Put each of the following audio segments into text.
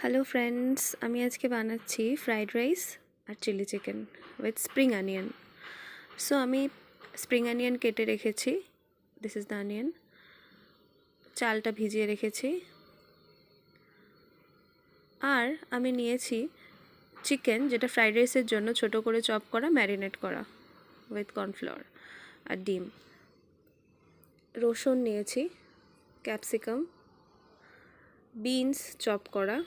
Hello friends আমি আজকে বানাচ্ছি fried rice R chilli chicken with spring onion so আমি স্প্রিং অনিয়ন কেটে রেখেছি। দিস ইজ দ্য অনিয়ন চালটা ভিজিয়ে রেখেছি। আর আমি নিয়েছি চিকেন যেটা ফ্রাইড রাইসের জন্য ছোট করে চপ করা ম্যারিনেট করা উইথ কর্নফ্লাওয়ার আর ডিম। রসুন নিয়েছি ক্যাপসিকাম বিনস চপ করা।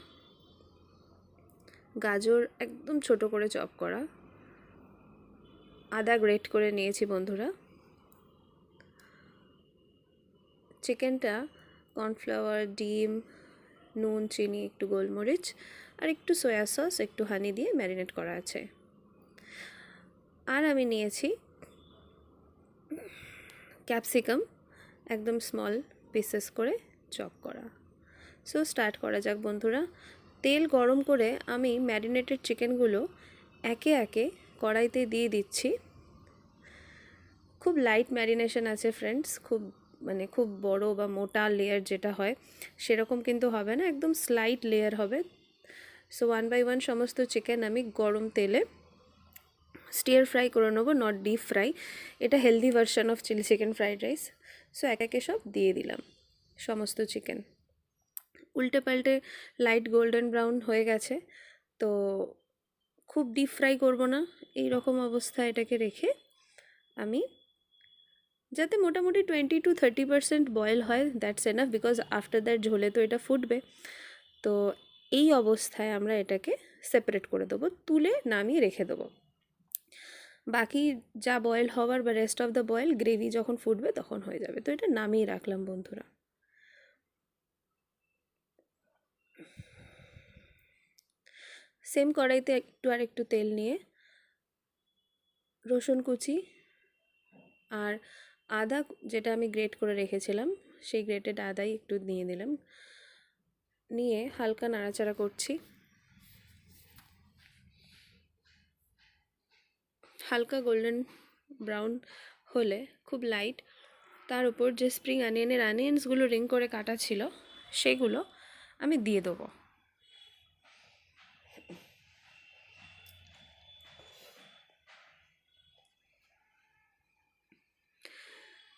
গাজর একদম ছোট করে চপ করা। আদা গ্রেট করে নিয়েছি বন্ধুরা। চিকেনটা কর্নফ্লাওয়ার, ডিম, নুন, চিনি, একটু গোলমরিচ আর একটু সয়া সস, একটু হানি দিয়ে ম্যারিনেট করা আছে। আর আমি নিয়েছি ক্যাপসিকাম, একদম স্মল পিসেস করে চপ করা। সো স্টার্ট করা যাক বন্ধুরা। তেল গরম করে আমি ম্যারিনেটেড চিকেনগুলো একে একে কড়াইতে দিয়ে দিচ্ছি। খুব লাইট ম্যারিনেশন আছে ফ্রেন্ডস খুব মানে খুব বড় বা মোটা লেয়ার যেটা হয়, সেরকম কিন্তু হবে না, একদম স্লাইট লেয়ার হবে। সো ওয়ান বাই ওয়ান সমস্ত চিকেন আমি গরম তেলে স্টিয়ার ফ্রাই করে নেব নট ডিপ ফ্রাই এটা healthy version of chilli chicken fried rice so এক একে সব দিয়ে দিলাম সমস্ত চিকেন উল্টে পাল্টে লাইট গোল্ডেন ব্রাউন হয়ে গেছে। তো খুব ডিপ ফ্রাই করব না এই রকম অবস্থা এটাকে রেখে আমি, যাতে মোটামুটি twenty to thirty percent boil হয় that's enough because after that ঝোলে তো এটা ফুটবে। তো এই অবস্থায় আমরা এটাকে সেপারেট করে দেবো, তুলে নামিয়ে রেখে দেবো। বাকি যা বয়েল হওয়ার বা rest of the boil gravy যখন ফুটবে তখন হয়ে যাবে। তো এটা নামিয়ে রাখলাম, বন্ধুরা। সেম কড়াইতে একটু আর একটু তেল নিয়ে, রসুন কুচি আর আদা যেটা আমি গ্রেট করে রেখেছিলাম, সেই গ্রেটেড আদাই একটু নিয়ে দিলাম। নিয়ে হালকা নাড়াচাড়া করছি। হালকা গোল্ডেন ব্রাউন হলে খুব লাইট তার উপর যে স্প্রিং অনিয়নের অনিয়ন্সগুলো রিং করে কাটা ছিল, সেগুলো আমি দিয়ে দেবো।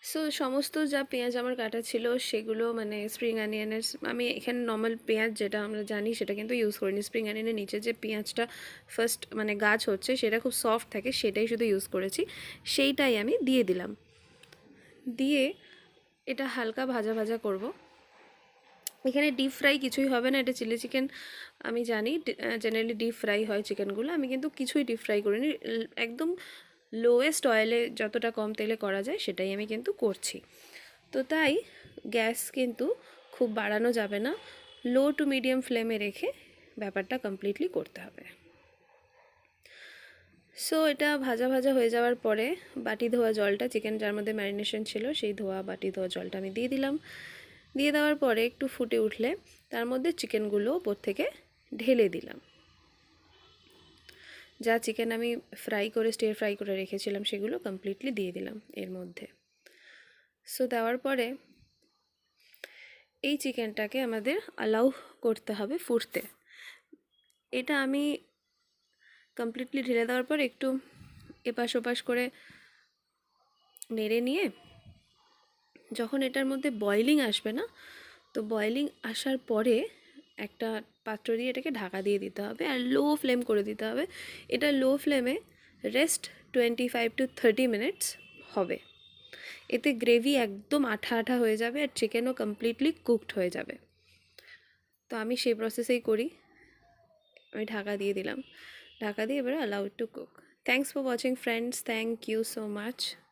সো সমস্ত যা পেঁয়াজ আমার কাটা ছিল, সেগুলো মানে স্প্রিং অনিয়নের আমি এখানে নর্মাল পেঁয়াজ যেটা আমরা জানি, সেটা কিন্তু ইউজ করিনি। স্প্রিং অনিয়নের নিচে যে পেঁয়াজটা ফার্স্ট মানে গাছ হচ্ছে, সেটা খুব সফট থাকে, সেটাই শুধু ইউজ করেছি। সেইটাই আমি দিয়ে দিলাম। দিয়ে এটা হালকা ভাজা ভাজা করব। এখানে ডিপ ফ্রাই কিছুই হবে না, এটা চিলি চিকেন আমি জানি জেনারেলি ডিপ ফ্রাই হয় চিকেনগুলো আমি কিন্তু কিছুই ডিপ ফ্রাই করিনি। একদম লোয়েস্ট অয়েলে যতটা কম তেলে করা যায় সেটাই আমি কিন্তু করছি। তো তাই গ্যাস কিন্তু খুব বাড়ানো যাবে না লো টু মিডিয়াম ফ্লেমে রেখে ব্যাপারটা কমপ্লিটলি করতে হবে। সো এটা ভাজা ভাজা হয়ে যাওয়ার পরে বাটি ধোয়া জলটা চিকেন যার মধ্যে ম্যারিনেশন ছিল সেই ধোয়া বাটি ধোয়া জলটা আমি দিয়ে দিলাম। দিয়ে দেওয়ার পরে একটু ফুটে উঠলে তার মধ্যে চিকেনগুলো ওপর থেকে ঢেলে দিলাম। যা চিকেন আমি ফ্রাই করে স্টিয়ার ফ্রাই করে রেখেছিলাম, সেগুলো কমপ্লিটলি দিয়ে দিলাম এর মধ্যে। সো দেওয়ার পরে এই চিকেনটাকে আমাদের অ্যালাউ করতে হবে ফুটতে। এটা আমি কমপ্লিটলি ঢেলে দেওয়ার পর একটু এপাশ ওপাশ করে নেড়ে নিয়ে, যখন এটার মধ্যে বয়লিং আসবে না, তো বয়লিং আসার পরে একটা পাত্র দিয়ে এটাকে ঢাকা দিয়ে দিতে হবে আর লো ফ্লেম করে দিতে হবে। এটা লো ফ্লেমে rest twenty five to thirty minutes হবে। এতে গ্রেভি একদম আঠা আঠা হয়ে যাবে আর চিকেনও কমপ্লিটলি কুকড হয়ে যাবে। তো আমি সেই প্রসেসেই করি। আমি ঢাকা দিয়ে দিলাম। ঢাকা দিয়ে এবারে allow to cook thanks for watching friends thank you so much